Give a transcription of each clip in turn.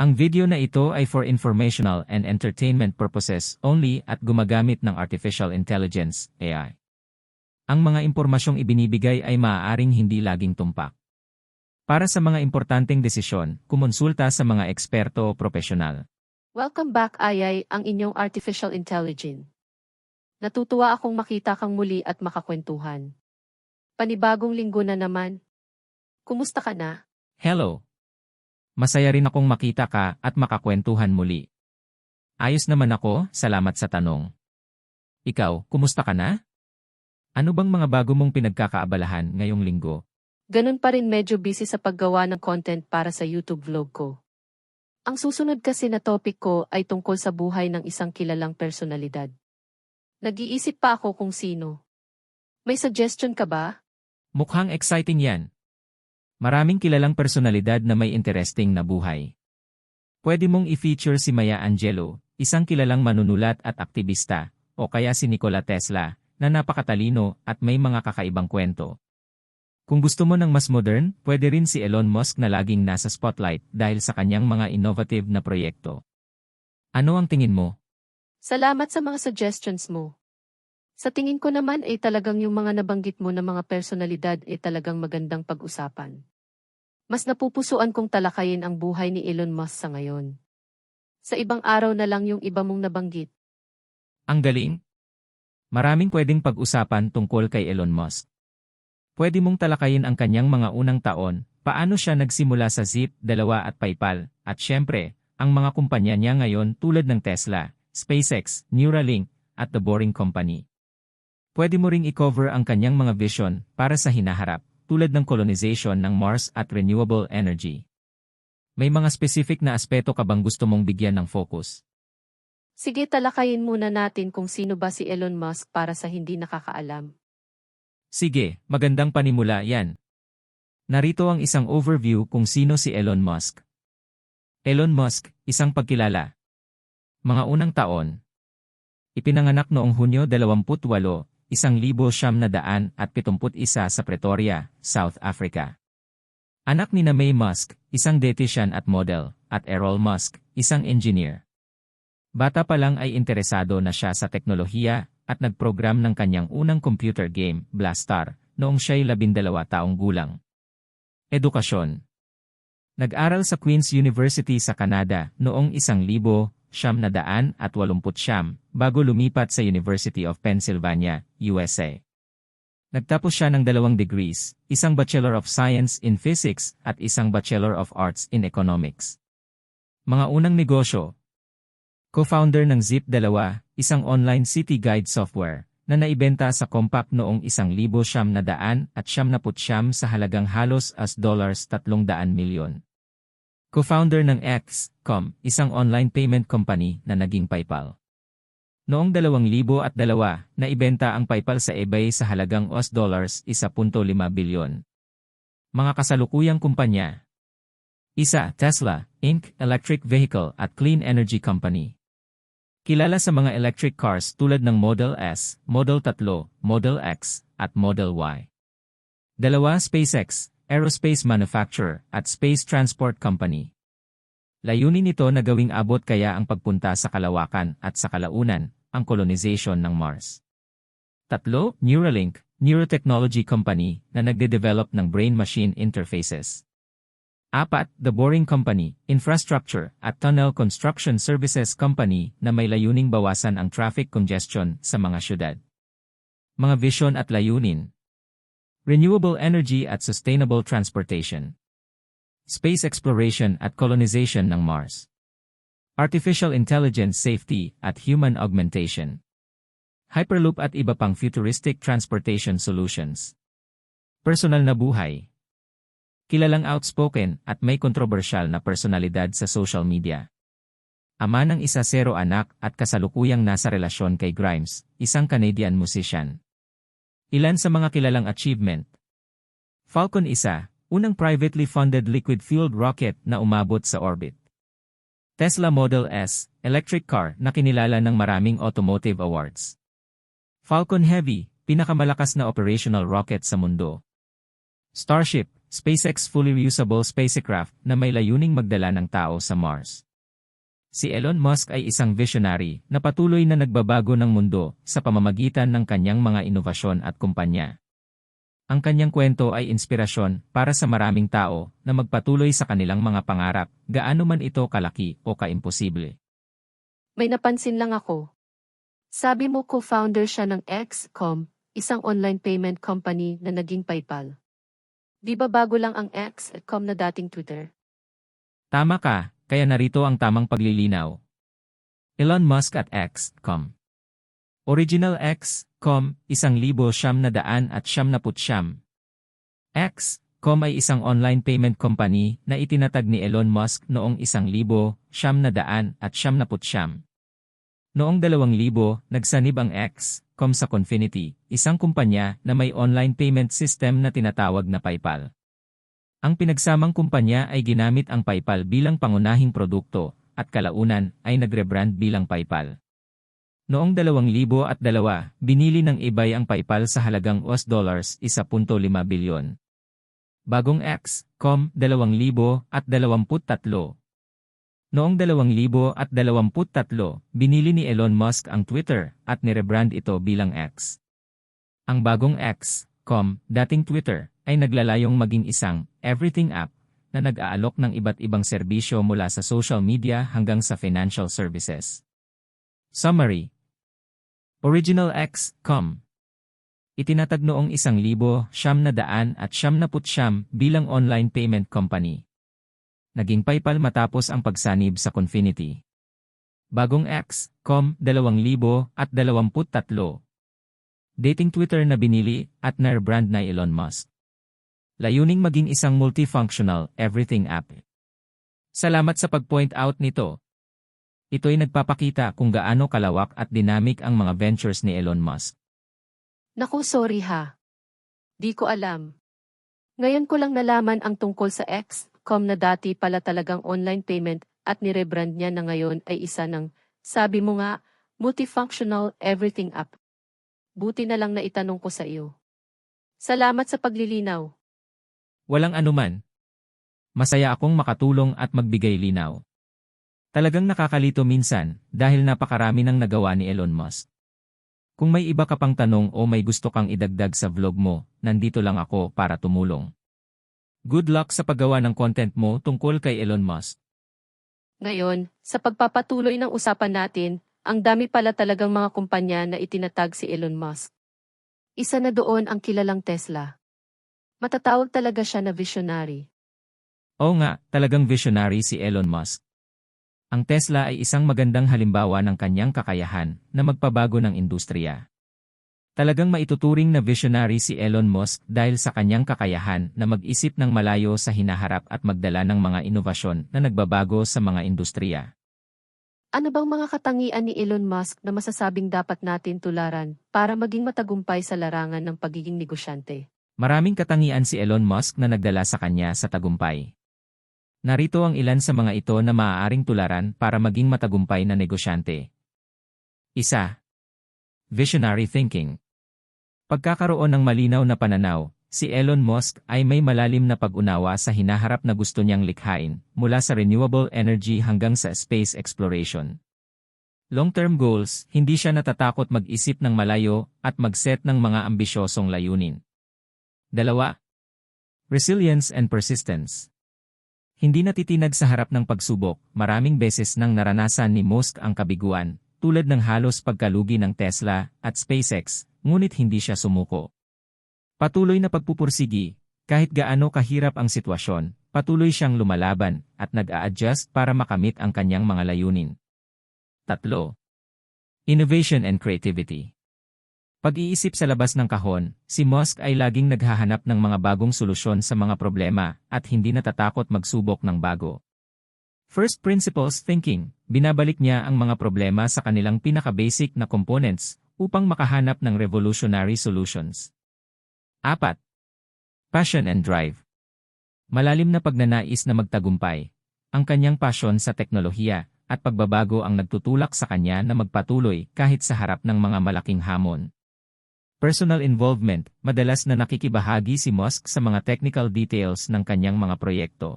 Ang video na ito ay for informational and entertainment purposes only at gumagamit ng Artificial Intelligence, AI. Ang mga impormasyong ibinibigay ay maaaring hindi laging tumpak. Para sa mga importanteng desisyon, kumonsulta sa mga eksperto o profesional. Welcome back Ayay, ang inyong artificial intelligence. Natutuwa akong makita kang muli at makakwentuhan. Panibagong linggo na naman. Kumusta ka na? Hello! Masaya rin akong makita ka at makakwentuhan muli. Ayos naman ako, salamat sa tanong. Ikaw, kumusta ka na? Ano bang mga bago mong pinagkakaabalahan ngayong linggo? Ganun pa rin medyo busy sa paggawa ng content para sa YouTube vlog ko. Ang susunod kasi na topic ko ay tungkol sa buhay ng isang kilalang personalidad. Nag-iisip pa ako kung sino. May suggestion ka ba? Mukhang exciting yan. Maraming kilalang personalidad na may interesting na buhay. Pwede mong i-feature si Maya Angelou, isang kilalang manunulat at aktivista, o kaya si Nikola Tesla, na napakatalino at may mga kakaibang kwento. Kung gusto mo ng mas modern, pwede rin si Elon Musk na laging nasa spotlight dahil sa kanyang mga innovative na proyekto. Ano ang tingin mo? Salamat sa mga suggestions mo. Sa tingin ko naman ay talagang yung mga nabanggit mo na mga personalidad ay talagang magandang pag-usapan. Mas napupusuan kong talakayin ang buhay ni Elon Musk sa ngayon. Sa ibang araw na lang yung iba mong nabanggit. Ang galing? Maraming pwedeng pag-usapan tungkol kay Elon Musk. Pwede mong talakayin ang kanyang mga unang taon, paano siya nagsimula sa Zip, dalawa at PayPal, at syempre, ang mga kumpanya niya ngayon tulad ng Tesla, SpaceX, Neuralink, at The Boring Company. Pwede mo ring i-cover ang kanyang mga vision para sa hinaharap, tulad ng colonization ng Mars at renewable energy. May mga specific na aspeto ka bang gusto mong bigyan ng focus? Sige talakayin muna natin kung sino ba si Elon Musk para sa hindi nakakaalam. Sige, magandang panimula yan. Narito ang isang overview kung sino si Elon Musk. Elon Musk, isang pagkilala. Mga unang taon. Ipinanganak noong Hunyo 28, isang libo siyam na daan at pitumput isa sa Pretoria, South Africa. Anak ni na May Musk, isang dietitian at model, at Errol Musk, isang engineer. Bata pa lang ay interesado na siya sa teknolohiya at nagprogram ng kanyang unang computer game, Blastar, noong siya'y labindalawa taong gulang. Edukasyon Nag-aral sa Queen's University sa Canada noong isang libo, siyam na daan at walumput siyam, bago lumipat sa University of Pennsylvania, USA. Nagtapos siya ng dalawang degrees, isang Bachelor of Science in Physics at isang Bachelor of Arts in Economics. Mga unang negosyo Co-founder ng Zip2, isang online city guide software, na naibenta sa Compaq noong isang libo siyam na daan at siyam naput siyam sa halagang halos as dollars tatlong daan milyon. Co-founder ng X.com, isang online payment company na naging PayPal. Noong 2002, naibenta ang PayPal sa eBay sa halagang US dollars 1.5 bilyon. Mga kasalukuyang kumpanya. Isa, Tesla, Inc., Electric Vehicle at Clean Energy Company. Kilala sa mga electric cars tulad ng Model S, Model 3, Model X, at Model Y. Dalawa, SpaceX, aerospace manufacturer at space transport company. Layunin nito na gawing abot kaya ang pagpunta sa kalawakan at sa kalaunan, ang colonization ng Mars. Tatlo, Neuralink, neurotechnology company na nagde-develop ng brain-machine interfaces. Apat, The Boring Company, infrastructure at tunnel construction services company na may layuning bawasan ang traffic congestion sa mga syudad. Mga vision at layunin. Renewable energy at sustainable transportation. Space exploration at colonization ng Mars. Artificial intelligence safety at human augmentation. Hyperloop at iba pang futuristic transportation solutions. Personal na buhay. Kilalang outspoken at may kontrobersyal na personalidad sa social media. Ama ng isa zero anak at kasalukuyang nasa relasyon kay Grimes, isang Canadian musician. Ilan sa mga kilalang achievement. Falcon 1, unang privately funded liquid-fueled rocket na umabot sa orbit. Tesla Model S, electric car na kinilala ng maraming automotive awards. Falcon Heavy, pinakamalakas na operational rocket sa mundo. Starship, SpaceX fully reusable spacecraft na may layuning magdala ng tao sa Mars. Si Elon Musk ay isang visionary na patuloy na nagbabago ng mundo sa pamamagitan ng kanyang mga inovasyon at kumpanya. Ang kanyang kwento ay inspirasyon para sa maraming tao na magpatuloy sa kanilang mga pangarap, gaano man ito kalaki o kaimposible. May napansin lang ako. Sabi mo co-founder siya ng XCOM, isang online payment company na naging PayPal. Di ba bago lang ang XCOM na dating Twitter? Tama ka, kaya narito ang tamang paglilinaw. Elon Musk at X.com Original X.com, isang libo siyam na daan at siyam na putsyam. X.com ay isang online payment company na itinatag ni Elon Musk noong isang libo siyam na daan at siyam na putsyam. Noong dalawang libo, nagsanib ang X.com sa Confinity, isang kumpanya na may online payment system na tinatawag na PayPal. Ang pinagsamang kumpanya ay ginamit ang PayPal bilang pangunahing produkto at kalaunan ay nagrebrand bilang PayPal. Noong 2002, binili ng eBay ang PayPal sa halagang US dollars 1.5 bilyon. Bagong X.com 2023 Noong 2023, binili ni Elon Musk ang Twitter at nirebrand ito bilang X. Ang bagong X.com, dating Twitter, ay naglalayong maging isang everything app na nag-aalok ng iba't ibang serbisyo mula sa social media hanggang sa financial services. Summary Original X.com Itinatag noong isang libo, siyam na daan at siyam na putsyam bilang online payment company. Naging PayPal matapos ang pagsanib sa Confinity. Bagong X.com 2023 Dating Twitter na binili at na-brand na Elon Musk. Layuning maging isang multifunctional everything app. Salamat sa pag-point out nito. Ito'y nagpapakita kung gaano kalawak at dynamic ang mga ventures ni Elon Musk. Naku, sorry ha. Di ko alam. Ngayon ko lang nalaman ang tungkol sa X.com na dati pala talagang online payment at nirebrand niya na ngayon ay isa ng, sabi mo nga, multifunctional everything app. Buti na lang na itanong ko sa iyo. Salamat sa paglilinaw. Walang anuman. Masaya akong makatulong at magbigay linaw. Talagang nakakalito minsan dahil napakarami ng nagawa ni Elon Musk. Kung may iba ka pang tanong o may gusto kang idagdag sa vlog mo, nandito lang ako para tumulong. Good luck sa paggawa ng content mo tungkol kay Elon Musk. Ngayon, sa pagpapatuloy ng usapan natin, ang dami pala talagang mga kumpanya na itinatag si Elon Musk. Isa na doon ang kilalang Tesla. Matatawag talaga siya na visionary. Oo nga, talagang visionary si Elon Musk. Ang Tesla ay isang magandang halimbawa ng kanyang kakayahan na magpabago ng industriya. Talagang maituturing na visionary si Elon Musk dahil sa kanyang kakayahan na mag-isip ng malayo sa hinaharap at magdala ng mga inovasyon na nagbabago sa mga industriya. Ano bang mga katangian ni Elon Musk na masasabing dapat natin tularan para maging matagumpay sa larangan ng pagiging negosyante? Maraming katangian si Elon Musk na nagdala sa kanya sa tagumpay. Narito ang ilan sa mga ito na maaaring tularan para maging matagumpay na negosyante. Isa. Visionary thinking. Pagkakaroon ng malinaw na pananaw, si Elon Musk ay may malalim na pag-unawa sa hinaharap na gusto niyang likhain, mula sa renewable energy hanggang sa space exploration. Long-term goals, hindi siya natatakot mag-isip ng malayo at mag-set ng mga ambisyosong layunin. Dalawa. Resilience and persistence. Hindi natitinag sa harap ng pagsubok, maraming beses nang naranasan ni Musk ang kabiguan, tulad ng halos pagkalugi ng Tesla at SpaceX, ngunit hindi siya sumuko. Patuloy na pagpupursigi, kahit gaano kahirap ang sitwasyon, patuloy siyang lumalaban at nag-a-adjust para makamit ang kanyang mga layunin. Tatlo. Innovation and Creativity pag-iisip sa labas ng kahon, si Musk ay laging naghahanap ng mga bagong solusyon sa mga problema at hindi natatakot magsubok ng bago. First principles thinking, binabalik niya ang mga problema sa kanilang pinaka-basic na components upang makahanap ng revolutionary solutions. 4. Passion and drive. Malalim na pagnanais na magtagumpay. Ang kanyang passion sa teknolohiya at pagbabago ang nagtutulak sa kanya na magpatuloy kahit sa harap ng mga malaking hamon. Personal involvement, madalas na nakikibahagi si Musk sa mga technical details ng kanyang mga proyekto.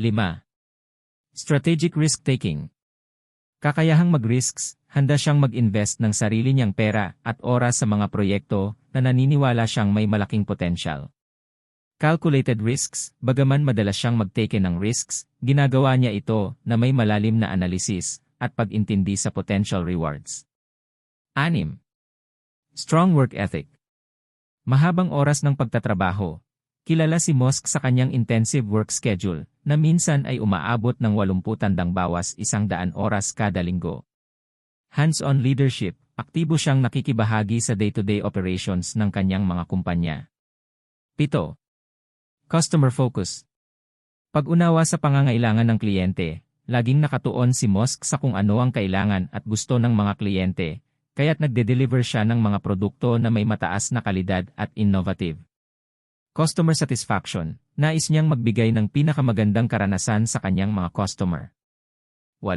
5. Strategic risk-taking. Kakayahang mag-risks, handa siyang mag-invest ng sarili niyang pera at oras sa mga proyekto na naniniwala siyang may malaking potensyal. Calculated risks, bagaman madalas siyang magtake ng risks, ginagawa niya ito na may malalim na analysis at pag-intindi sa potential rewards. 6. Strong work ethic. Mahabang oras ng pagtatrabaho. Kilala si Musk sa kanyang intensive work schedule na minsan ay umaabot ng 80 tandang bawas isang daan oras kada linggo. Hands-on leadership, aktibo siyang nakikibahagi sa day-to-day operations ng kanyang mga kumpanya. 7. Customer focus. Pag-unawa sa pangangailangan ng kliyente, laging nakatuon si Musk sa kung ano ang kailangan at gusto ng mga kliyente, kaya't nagde-deliver siya ng mga produkto na may mataas na kalidad at innovative. Customer satisfaction, nais niyang magbigay ng pinakamagandang karanasan sa kanyang mga customer. 8.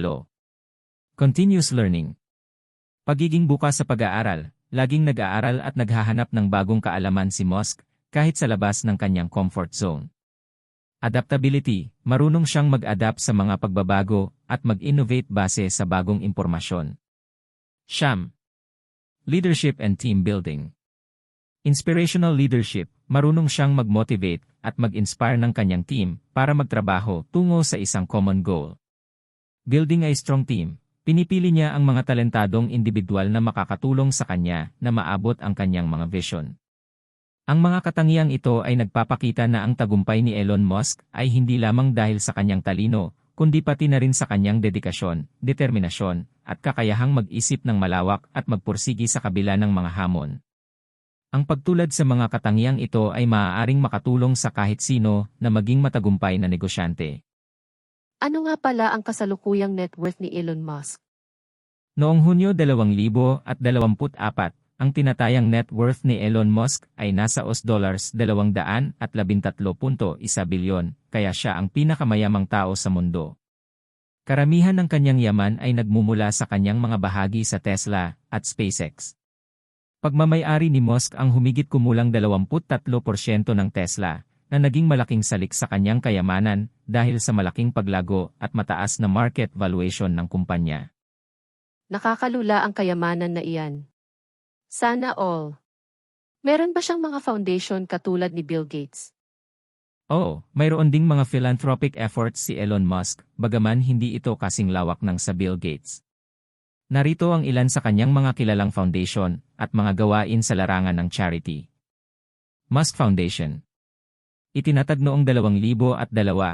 Continuous learning. Pagiging bukas sa pag-aaral, laging nag-aaral at naghahanap ng bagong kaalaman si Musk, kahit sa labas ng kanyang comfort zone. Adaptability, marunong siyang mag-adapt sa mga pagbabago at mag-innovate base sa bagong impormasyon. Siyam. Leadership and team building. Inspirational leadership, marunong siyang mag-motivate at mag-inspire ng kanyang team para magtrabaho tungo sa isang common goal. Building a strong team, pinipili niya ang mga talentadong individual na makakatulong sa kanya na maabot ang kanyang mga vision. Ang mga katangiang ito ay nagpapakita na ang tagumpay ni Elon Musk ay hindi lamang dahil sa kanyang talino, kundi pati na rin sa kanyang dedikasyon, determinasyon, at kakayahang mag-isip ng malawak at magpursigi sa kabila ng mga hamon. Ang pagtulad sa mga katangiang ito ay maaaring makatulong sa kahit sino na maging matagumpay na negosyante. Ano nga pala ang kasalukuyang net worth ni Elon Musk? Noong Hunyo 2024, ang tinatayang net worth ni Elon Musk ay nasa US dollars 213.1 bilyon, kaya siya ang pinakamayamang tao sa mundo. Karamihan ng kanyang yaman ay nagmumula sa kanyang mga bahagi sa Tesla at SpaceX. Pagmamayari ni Musk ang humigit kumulang 23% ng Tesla, na naging malaking salik sa kanyang kayamanan dahil sa malaking paglago at mataas na market valuation ng kumpanya. Nakakalula ang kayamanan na iyan. Sana all. Meron ba siyang mga foundation katulad ni Bill Gates? Oo, mayroon ding mga philanthropic efforts si Elon Musk, bagaman hindi ito kasing lawak ng sa Bill Gates. Narito ang ilan sa kanyang mga kilalang foundation at mga gawain sa larangan ng charity. Musk Foundation Itinatag noong 2002,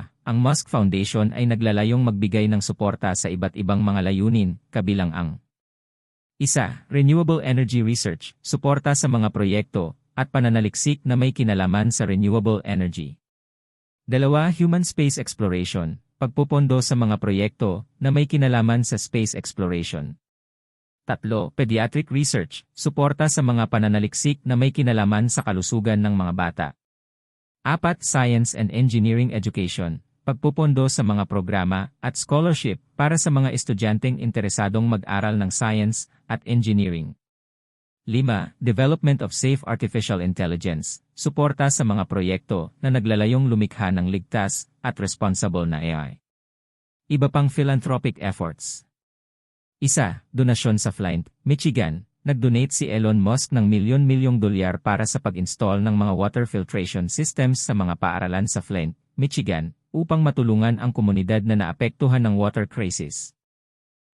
ang Musk Foundation ay naglalayong magbigay ng suporta sa iba't ibang mga layunin, kabilang ang isa, renewable energy research, suporta sa mga proyekto, at pananaliksik na may kinalaman sa renewable energy. Dalawa, human space exploration, pagpupondo sa mga proyekto na may kinalaman sa space exploration. Tatlo, pediatric research, suporta sa mga pananaliksik na may kinalaman sa kalusugan ng mga bata. Apat, science and engineering education, pagpupondo sa mga programa at scholarship para sa mga estudyanteng interesadong mag-aral ng science at engineering. 5. Development of Safe Artificial Intelligence, suporta sa mga proyekto na naglalayong lumikha ng ligtas at responsible na AI. Iba pang philanthropic efforts. Isa, donasyon sa Flint, Michigan, nag-donate si Elon Musk ng milyon-milyong dolyar para sa pag-install ng mga water filtration systems sa mga paaralan sa Flint, Michigan, upang matulungan ang komunidad na naapektuhan ng water crisis.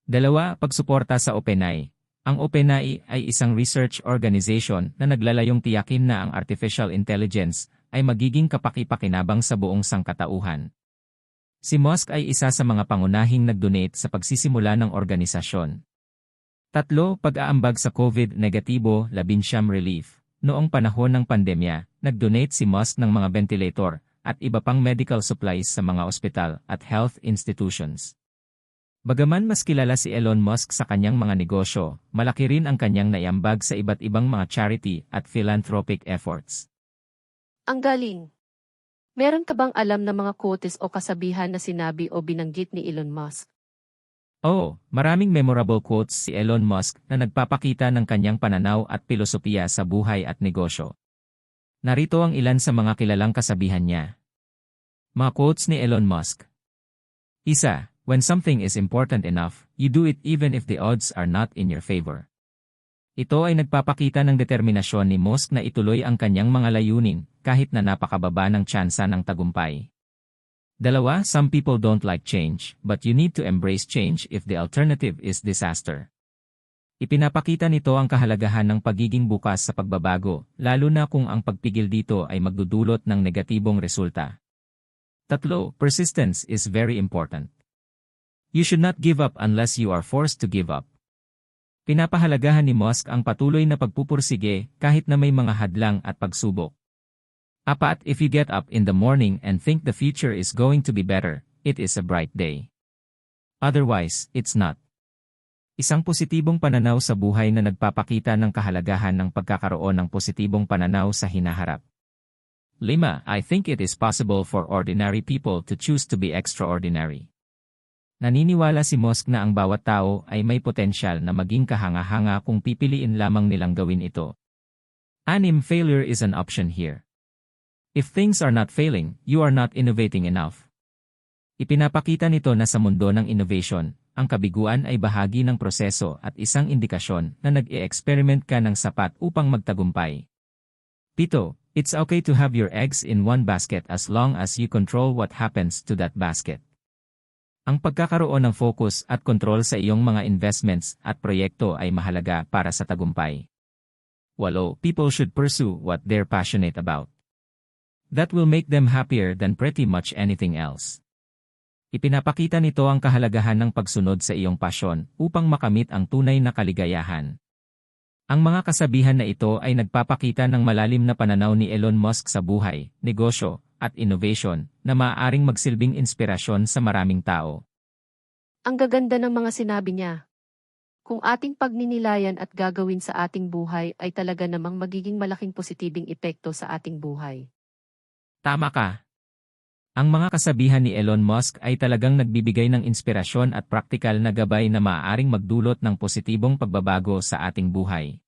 Dalawa, pagsuporta sa OpenAI. Ang OpenAI ay isang research organization na naglalayong tiyakin na ang artificial intelligence ay magiging kapaki-pakinabang sa buong sangkatauhan. Si Musk ay isa sa mga pangunahing nag-donate sa pagsisimula ng organisasyon. Tatlo, pag-aambag sa COVID-negatibo, labinsyam relief. Noong panahon ng pandemya, nag-donate si Musk ng mga ventilator, at iba pang medical supplies sa mga ospital at health institutions. Bagaman mas kilala si Elon Musk sa kanyang mga negosyo, malaki rin ang kanyang naiambag sa iba't ibang mga charity at philanthropic efforts. Ang galing! Meron ka bang alam na mga quotes o kasabihan na sinabi o binanggit ni Elon Musk? Oo, maraming memorable quotes si Elon Musk na nagpapakita ng kanyang pananaw at pilosopiya sa buhay at negosyo. Narito ang ilan sa mga kilalang kasabihan niya. Mga quotes ni Elon Musk. Isa, when something is important enough, you do it even if the odds are not in your favor. Ito ay nagpapakita ng determinasyon ni Musk na ituloy ang kanyang mga layunin kahit na napakababa ng tsansa ng tagumpay. Dalawa, some people don't like change, but you need to embrace change if the alternative is disaster. Ipinapakita nito ang kahalagahan ng pagiging bukas sa pagbabago, lalo na kung ang pagpigil dito ay magdudulot ng negatibong resulta. Tatlo, persistence is very important. You should not give up unless you are forced to give up. Pinapahalagahan ni Musk ang patuloy na pagpupursige kahit na may mga hadlang at pagsubok. Apat, if you get up in the morning and think the future is going to be better, it is a bright day. Otherwise, it's not. Isang positibong pananaw sa buhay na nagpapakita ng kahalagahan ng pagkakaroon ng positibong pananaw sa hinaharap. 5. I think it is possible for ordinary people to choose to be extraordinary. Naniniwala si Musk na ang bawat tao ay may potensyal na maging kahanga-hanga kung pipiliin lamang nilang gawin ito. Anim, failure is an option here. If things are not failing, you are not innovating enough. Ipinapakita nito na sa mundo ng innovation, ang kabiguan ay bahagi ng proseso at isang indikasyon na nag-e-experiment ka ng sapat upang magtagumpay. Pito, it's okay to have your eggs in one basket as long as you control what happens to that basket. Ang pagkakaroon ng focus at control sa iyong mga investments at proyekto ay mahalaga para sa tagumpay. Walo, people should pursue what they're passionate about. That will make them happier than pretty much anything else. Ipinapakita nito ang kahalagahan ng pagsunod sa iyong pasyon upang makamit ang tunay na kaligayahan. Ang mga kasabihan na ito ay nagpapakita ng malalim na pananaw ni Elon Musk sa buhay, negosyo, at innovation na maaaring magsilbing inspirasyon sa maraming tao. Ang gaganda ng mga sinabi niya. Kung ating pagninilayan at gagawin sa ating buhay ay talaga namang magiging malaking positibing epekto sa ating buhay. Tama ka. Ang mga kasabihan ni Elon Musk ay talagang nagbibigay ng inspirasyon at praktikal na gabay na maaaring magdulot ng positibong pagbabago sa ating buhay.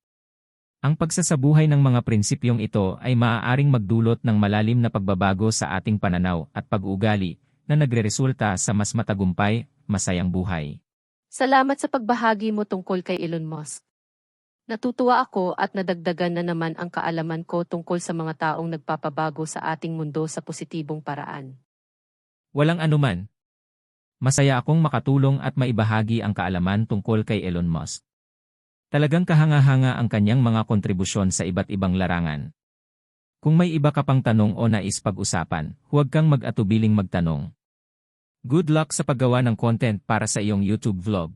Ang pagsasabuhay ng mga prinsipyong ito ay maaaring magdulot ng malalim na pagbabago sa ating pananaw at pag-uugali na nagreresulta sa mas matagumpay, masayang buhay. Salamat sa pagbahagi mo tungkol kay Elon Musk. Natutuwa ako at nadagdagan na naman ang kaalaman ko tungkol sa mga taong nagpapabago sa ating mundo sa positibong paraan. Walang anuman. Masaya akong makatulong at maibahagi ang kaalaman tungkol kay Elon Musk. Talagang kahanga-hanga ang kanyang mga kontribusyon sa iba't ibang larangan. Kung may iba ka pang tanong o nais pag-usapan, huwag kang mag-atubiling magtanong. Good luck sa paggawa ng content para sa iyong YouTube vlog.